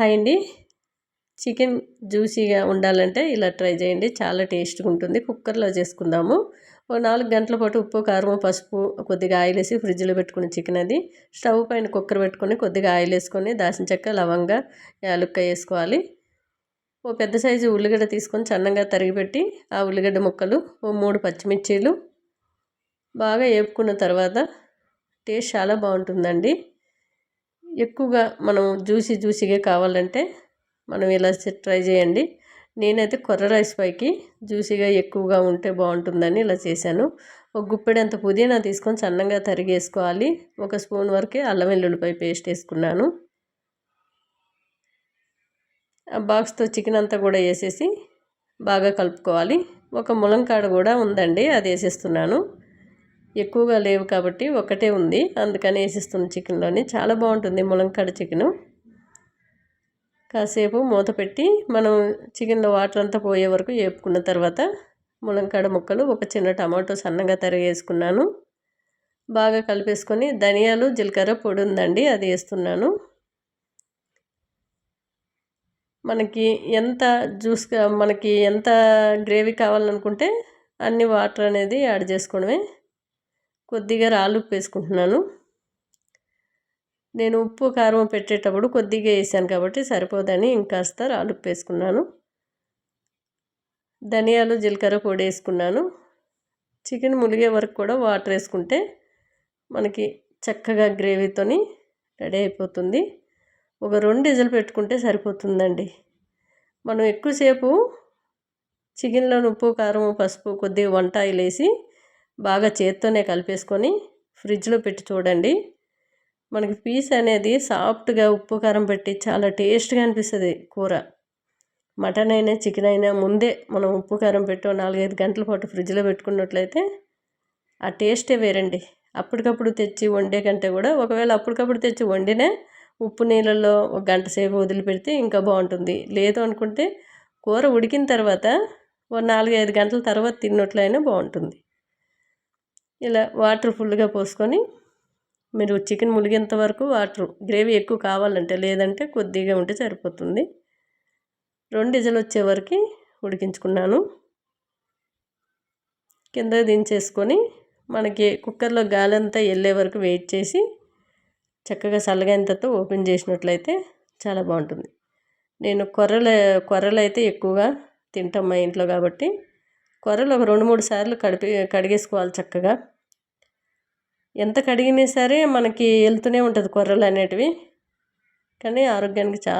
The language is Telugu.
హాయ్ అండి చికెన్ జ్యూసీగా ఉండాలంటే ఇలా ట్రై చేయండి. చాలా టేస్ట్గా ఉంటుంది. కుక్కర్లో చేసుకుందాము. ఓ నాలుగు గంటల పాటు ఉప్పు కారం పసుపు కొద్దిగా ఆయిల్ వేసి ఫ్రిడ్జ్లో పెట్టుకుని చికెన్ అది. స్టవ్ పైన కుక్కర్ పెట్టుకొని కొద్దిగా ఆయిల్ వేసుకొని దాచిన చెక్క లవంగా యాలుక్క వేసుకోవాలి. ఓ పెద్ద సైజు ఉల్లిగడ్డ తీసుకొని సన్నంగా తరిగిపెట్టి ఆ ఉల్లిగడ్డ ముక్కలు ఓ మూడు పచ్చిమిర్చీలు బాగా వేపుకున్న తర్వాత టేస్ట్ చాలా బాగుంటుందండి. ఎక్కువగా మనం జ్యూసీ జ్యూసీగా కావాలంటే మనం ఇలా ట్రై చేయండి. నేనైతే కొర్ర రైస్ పైకి జ్యూసీగా ఎక్కువగా ఉంటే బాగుంటుందని ఇలా చేశాను. ఒక గుప్పెడంత పుదీనా తీసుకొని సన్నంగా తరిగేసుకోవాలి. ఒక స్పూన్ వరకే అల్లం వెల్లుల్లిపై పేస్ట్ వేసుకున్నాను. ఆ బాక్స్తో చికెన్ అంతా కూడా వేసేసి బాగా కలుపుకోవాలి. ఒక ములంకాడ కూడా ఉందండి అది వేసేస్తున్నాను. ఎక్కువగా లేవు కాబట్టి ఒకటే ఉంది. అందుకని వేసిస్తుంది చికెన్లోని. చాలా బాగుంటుంది ములంకాడ చికెను. కాసేపు మూత పెట్టి మనం చికెన్లో వాటర్ అంతా పోయే వరకు వేపుకున్న తర్వాత ములంకాడ ముక్కలు ఒక చిన్న టమాటో సన్నగా తరిగేసుకున్నాను. బాగా కలిపేసుకొని ధనియాలు జీలకర్ర పొడి ఉందండి అది వేస్తున్నాను. మనకి ఎంత జ్యూస్ మనకి ఎంత గ్రేవీ కావాలనుకుంటే అన్ని వాటర్ అనేది యాడ్ చేసుకోవడమే. కొద్దిగా రాళ్ళు ఉప్పు వేసుకుంటున్నాను నేను ఉప్పు కారం పెట్టేటప్పుడు కొద్దిగా వేసాను కాబట్టి సరిపోదని ఇంకాస్త రాళ్ళు ఉప్పు వేసుకున్నాను ధనియాలు జీలకర్ర పొడి వేసుకున్నాను. చికెన్ ములిగే వరకు కూడా వాటర్ వేసుకుంటే మనకి చక్కగా గ్రేవీతోని రెడీ అయిపోతుంది. ఒక రెండు ఇజలు పెట్టుకుంటే సరిపోతుందండి. మనం ఎక్కువసేపు చికెన్లో ఉప్పు కారం పసుపు కొద్దిగా వంట వేసి బాగా చేత్తోనే కలిపేసుకొని ఫ్రిడ్జ్లో పెట్టి చూడండి. మనకి పీస్ అనేది సాఫ్ట్గా ఉప్పు కారం పెట్టి చాలా టేస్ట్గా అనిపిస్తుంది కూర. మటన్ అయినా చికెన్ అయినా ముందే మనం ఉప్పు కారం పెట్టి నాలుగైదు గంటల పాటు ఫ్రిడ్జ్లో పెట్టుకున్నట్లయితే ఆ టేస్టే వేరండి. అప్పటికప్పుడు తెచ్చి వండే కంటే కూడా ఒకవేళ అప్పటికప్పుడు తెచ్చి వండినే ఉప్పు నీళ్ళల్లో ఒక గంట సేపు వదిలిపెడితే ఇంకా బాగుంటుంది. లేదు అనుకుంటే కూర ఉడికిన తర్వాత ఒక నాలుగైదు గంటల తర్వాత తిన్నట్లయినా బాగుంటుంది. ఇలా వాటర్ ఫుల్గా పోసుకొని మీరు చికెన్ ములిగేంత వరకు వాటర్ గ్రేవీ ఎక్కువ కావాలంటే లేదంటే కొద్దిగా ఉంటే సరిపోతుంది. రెండు ఇజలు వచ్చే వరకు ఉడికించుకున్నాను. కింద దించేసుకొని మనకి కుక్కర్లో గాలి అంతా వెళ్ళే వరకు వెయిట్ చేసి చక్కగా చల్లగైనంతతో ఓపెన్ చేసినట్లయితే చాలా బాగుంటుంది. నేను కొర్రలు కొర్రలు అయితే ఎక్కువగా తింటాం మా ఇంట్లో కాబట్టి కొర్రలు ఒక రెండు మూడు సార్లు కడిపి కడిగేసుకోవాలి చక్కగా. ఎంత కడిగినా సరే మనకి వెళ్తూనే ఉంటుంది కొర్రలు అనేటివి. కానీ ఆరోగ్యానికి చాలా